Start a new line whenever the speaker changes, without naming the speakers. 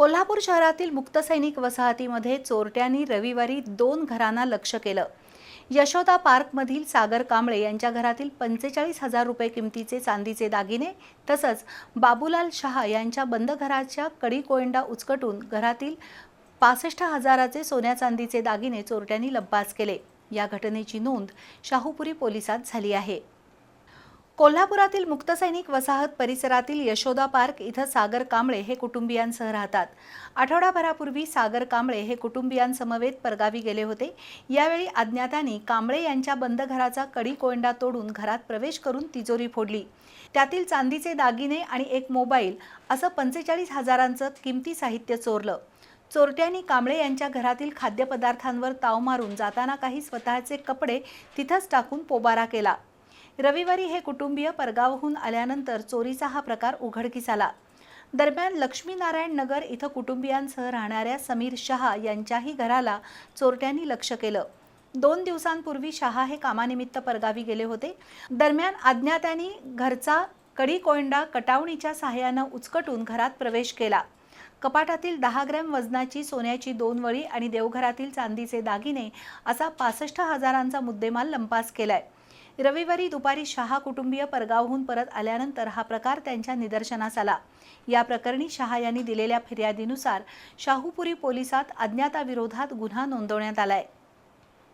कोल्हापूर शहरातील मुक्तसैनिक वसाहतीमध्ये चोरट्यांनी रविवारी दोन घरांना लक्ष केलं. यशोदा पार्कमधील सागर कांबळे यांच्या घरातील पंचेचाळीस हजार रुपये किमतीचे चांदीचे दागिने तसंच बाबूलाल शहा यांच्या बंद घराच्या कडी कोयंडा उचकटून घरातील पासष्ट हजाराचे सोन्या चांदीचे दागिने चोरट्यांनी लंपास केले. या घटनेची नोंद शाहूपुरी पोलिसात झाली आहे. कोल्हापुरातील मुक्तसैनिक वसाहत परिसरातील यशोदा पार्क इथं सागर कांबळे हे कुटुंबियांसह राहतात. आठवडाभरापूर्वी सागर कांबळे हे कुटुंबियांसमवेत परगावी गेले होते. यावेळी अज्ञातांनी कांबळे यांच्या बंद घराचा कडी कोयंडा तोडून घरात प्रवेश करून तिजोरी फोडली. त्यातील चांदीचे दागिने आणि एक मोबाईल असं पंचेचाळीस हजारांचं किमती साहित्य चोरलं. चोरट्यांनी कांबळे यांच्या घरातील खाद्यपदार्थांवर ताव मारून जाताना काही स्वतःचे कपडे तिथंच टाकून पोबारा केला. रविवारी हे कुटुंबीय परगावहून आल्यानंतर चोरीचा हा प्रकार उघडकीस आला. दरम्यान लक्ष्मीनारायण नगर इथं कुटुंबियांसह राहणाऱ्या समीर शहा यांच्याही घराला चोरट्यांनी लक्ष केलं. दोन दिवसांपूर्वी शहा हे कामानिमित्त परगावी गेले होते. दरम्यान अज्ञात्यांनी घरचा कडी कोयंडा कटावणीच्या सहाय्यानं उचकटून घरात प्रवेश केला. कपाटातील दहा ग्रॅम वजनाची सोन्याची दोन वळी आणि देवघरातील चांदीचे दागिने असा पासष्ट हजारांचा मुद्देमाल लंपास केलाय. रविवारी दुपारी शहा कुटुंबीय परगावहून परत आल्यानंतर हा प्रकार त्यांच्या निदर्शनास आला. या प्रकरणी शहा यांनी दिलेल्या फिर्यादीनुसार शाहूपुरी पोलिसात अज्ञाताविरोधात गुन्हा नोंदवण्यात आलाय.